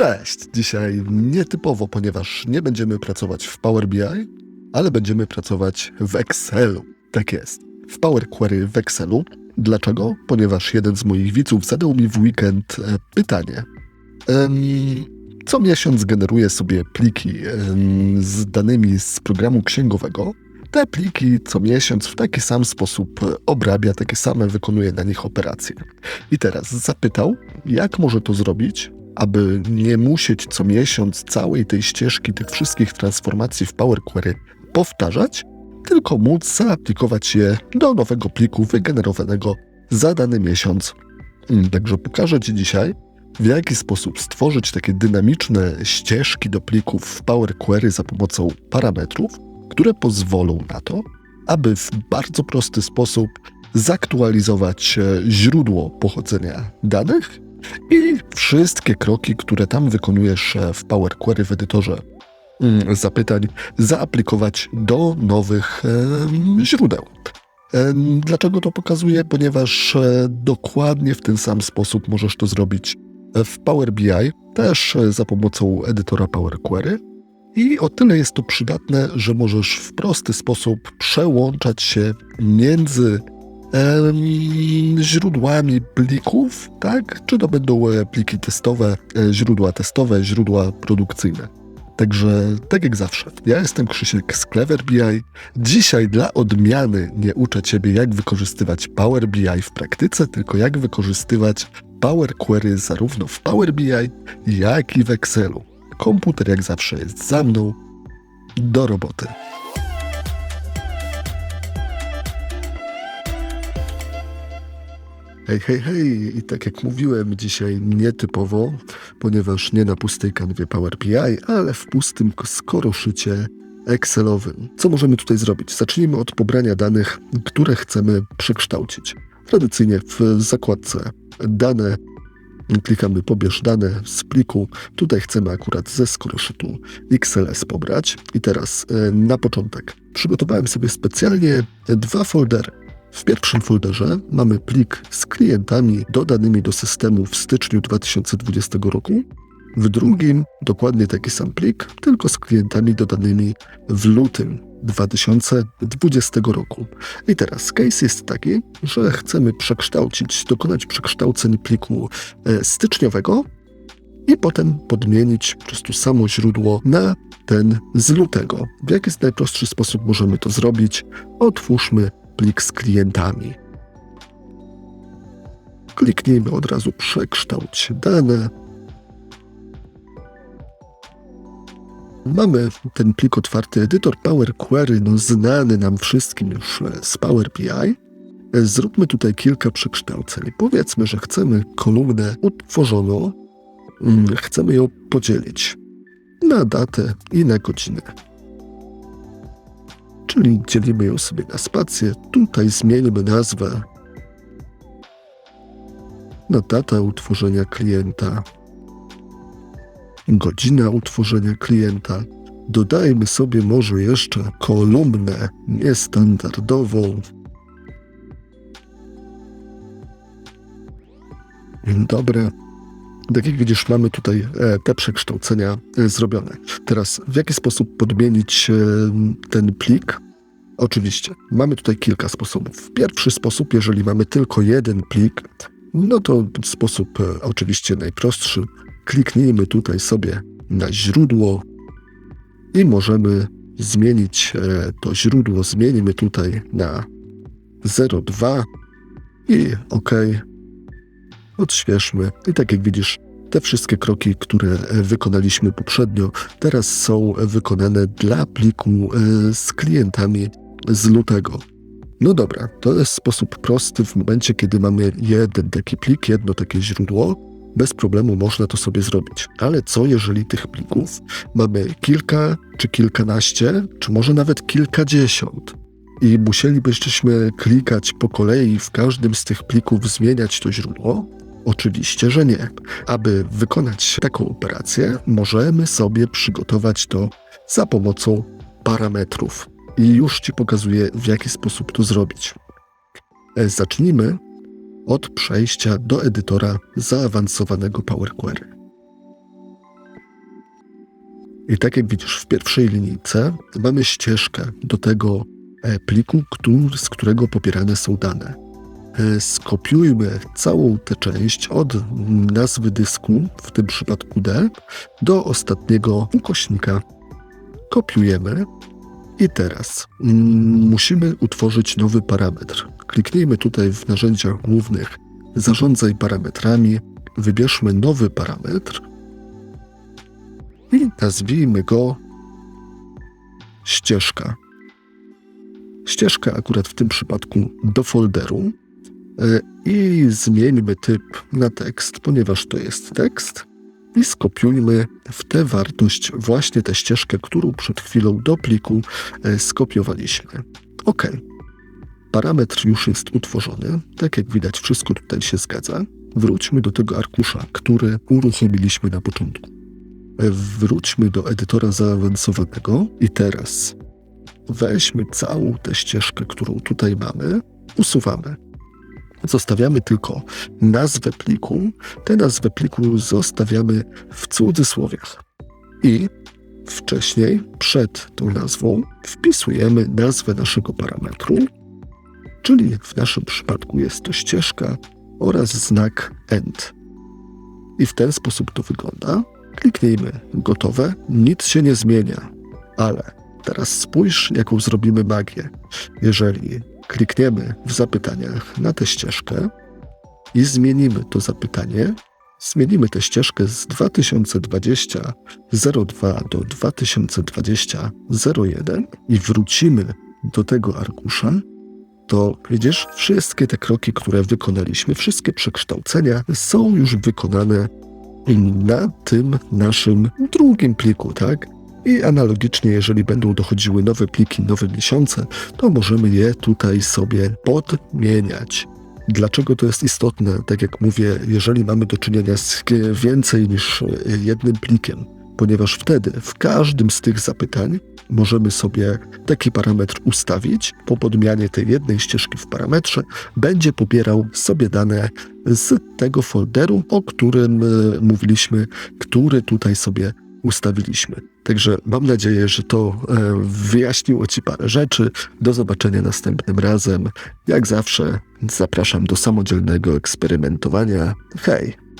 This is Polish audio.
Cześć! Dzisiaj nietypowo, ponieważ nie będziemy pracować w Power BI, ale będziemy pracować w Excelu. Tak jest. W Power Query w Excelu. Dlaczego? Ponieważ jeden z moich widzów zadał mi w weekend e, pytanie. Co miesiąc generuję sobie pliki z danymi z programu księgowego. Te pliki co miesiąc w taki sam sposób e, obrabia, takie same wykonuje na nich operacje. I teraz zapytał, jak może to zrobić, aby nie musieć co miesiąc całej tej ścieżki, tych wszystkich transformacji w Power Query powtarzać, tylko móc zaaplikować je do nowego pliku wygenerowanego za dany miesiąc. Mm, Także pokażę Ci dzisiaj, w jaki sposób stworzyć takie dynamiczne ścieżki do plików w Power Query za pomocą parametrów, które pozwolą na to, aby w bardzo prosty sposób zaktualizować e, źródło pochodzenia danych i wszystkie kroki, które tam wykonujesz e, w Power Query w edytorze mm, zapytań, zaaplikować do nowych em, źródeł. Em, Dlaczego to pokazuję? Ponieważ e, dokładnie w ten sam sposób możesz to zrobić w Power BI, też e, za pomocą edytora Power Query. I o tyle jest to przydatne, że możesz w prosty sposób przełączać się między źródłami plików, tak? Czy to będą e, pliki testowe, e, źródła testowe, źródła produkcyjne. Także tak jak zawsze, ja jestem Krzysiek z Clever BI. Dzisiaj dla odmiany nie uczę Ciebie, jak wykorzystywać Power BI w praktyce, tylko jak wykorzystywać Power Query zarówno w Power BI, jak i w Excelu. Komputer jak zawsze jest za mną. Do roboty. Hej, hej, hej! I tak jak mówiłem, dzisiaj nietypowo, ponieważ nie na pustej kanwie Power BI, ale w pustym skoroszycie Excelowym. Co możemy tutaj zrobić? Zacznijmy od pobrania danych, które chcemy przekształcić. Tradycyjnie w zakładce dane klikamy pobierz dane z pliku. Tutaj chcemy akurat ze skoroszytu XLS pobrać. I teraz e, na początek przygotowałem sobie specjalnie dwa foldery. W pierwszym folderze mamy plik z klientami dodanymi do systemu w styczniu 2020 roku. W drugim dokładnie taki sam plik, tylko z klientami dodanymi w lutym 2020 roku. I teraz case jest taki, że chcemy przekształcić, dokonać przekształceń pliku e, styczniowego i potem podmienić po prostu samo źródło na ten z lutego. W jaki najprostszy sposób możemy to zrobić? Otwórzmy plik z klientami. Kliknijmy od razu przekształć dane. Mamy ten plik otwarty, edytor Power Query, no znany nam wszystkim już z Power BI. Zróbmy tutaj kilka przekształceń. Powiedzmy, że chcemy kolumnę utworzoną, mm, chcemy ją podzielić na datę i na godzinę. Czyli dzielimy ją sobie na spację. Tutaj zmieńmy nazwę na data utworzenia klienta, godzina utworzenia klienta. Dodajmy sobie może jeszcze kolumnę niestandardową. Dobre. Tak jak widzisz, mamy tutaj e, te przekształcenia e, zrobione. Teraz, w jaki sposób podmienić e, ten plik? Oczywiście, mamy tutaj kilka sposobów. Pierwszy sposób, jeżeli mamy tylko jeden plik, no to sposób oczywiście najprostszy. Kliknijmy tutaj sobie na źródło i możemy zmienić to źródło. Zmienimy tutaj na 0,2 i OK. Odświeżmy. I tak jak widzisz, te wszystkie kroki, które e, wykonaliśmy poprzednio, teraz są wykonane dla pliku e, z klientami z lutego. No dobra, to jest sposób prosty w momencie, kiedy mamy jeden taki plik, jedno takie źródło. Bez problemu można to sobie zrobić. Ale co jeżeli tych plików mamy kilka, czy kilkanaście, czy może nawet kilkadziesiąt? I musielibyśmy klikać po kolei w każdym z tych plików, zmieniać to źródło? Oczywiście, że nie. Aby wykonać taką operację, możemy sobie przygotować to za pomocą parametrów. I już Ci pokazuję, w jaki sposób to zrobić. E, Zacznijmy od przejścia do edytora zaawansowanego Power Query. I tak jak widzisz w pierwszej linijce, mamy ścieżkę do tego e, pliku, który, z którego pobierane są dane. E, Skopiujmy całą tę część od nazwy dysku, w tym przypadku D, do ostatniego ukośnika. Kopiujemy i teraz mm, musimy utworzyć nowy parametr. Kliknijmy tutaj w narzędziach głównych Zarządzaj parametrami, wybierzmy nowy parametr i nazwijmy go ścieżka. Ścieżka akurat w tym przypadku do folderu i zmieńmy typ na tekst, ponieważ to jest tekst i skopiujmy w tę wartość właśnie tę ścieżkę, którą przed chwilą do pliku e, skopiowaliśmy. OK. Parametr już jest utworzony. Tak jak widać, wszystko tutaj się zgadza. Wróćmy do tego arkusza, który uruchomiliśmy na początku. E, Wróćmy do edytora zaawansowanego i teraz weźmy całą tę ścieżkę, którą tutaj mamy, usuwamy. Zostawiamy tylko nazwę pliku. Tę nazwę pliku zostawiamy w cudzysłowiach. I wcześniej, przed tą nazwą, wpisujemy nazwę naszego parametru, czyli w naszym przypadku jest to ścieżka oraz znak end. I w ten sposób to wygląda. Kliknijmy gotowe, nic się nie zmienia, ale teraz spójrz, jaką zrobimy magię. Jeżeli klikniemy w zapytaniach na tę ścieżkę i zmienimy to zapytanie, zmienimy tę ścieżkę z 2020 02 do 2020 01 i wrócimy do tego arkusza, to widzisz, wszystkie te kroki, które wykonaliśmy, wszystkie przekształcenia są już wykonane na tym naszym drugim pliku, tak? I analogicznie, jeżeli będą dochodziły nowe pliki, nowe miesiące, to możemy je tutaj sobie podmieniać. Dlaczego to jest istotne? Tak jak mówię, jeżeli mamy do czynienia z więcej niż jednym plikiem, ponieważ wtedy w każdym z tych zapytań możemy sobie taki parametr ustawić. Po podmianie tej jednej ścieżki w parametrze będzie pobierał sobie dane z tego folderu, o którym e, mówiliśmy, który tutaj sobie ustawiliśmy. Także mam nadzieję, że to e, wyjaśniło Ci parę rzeczy. Do zobaczenia następnym razem. Jak zawsze zapraszam do samodzielnego eksperymentowania. Hej!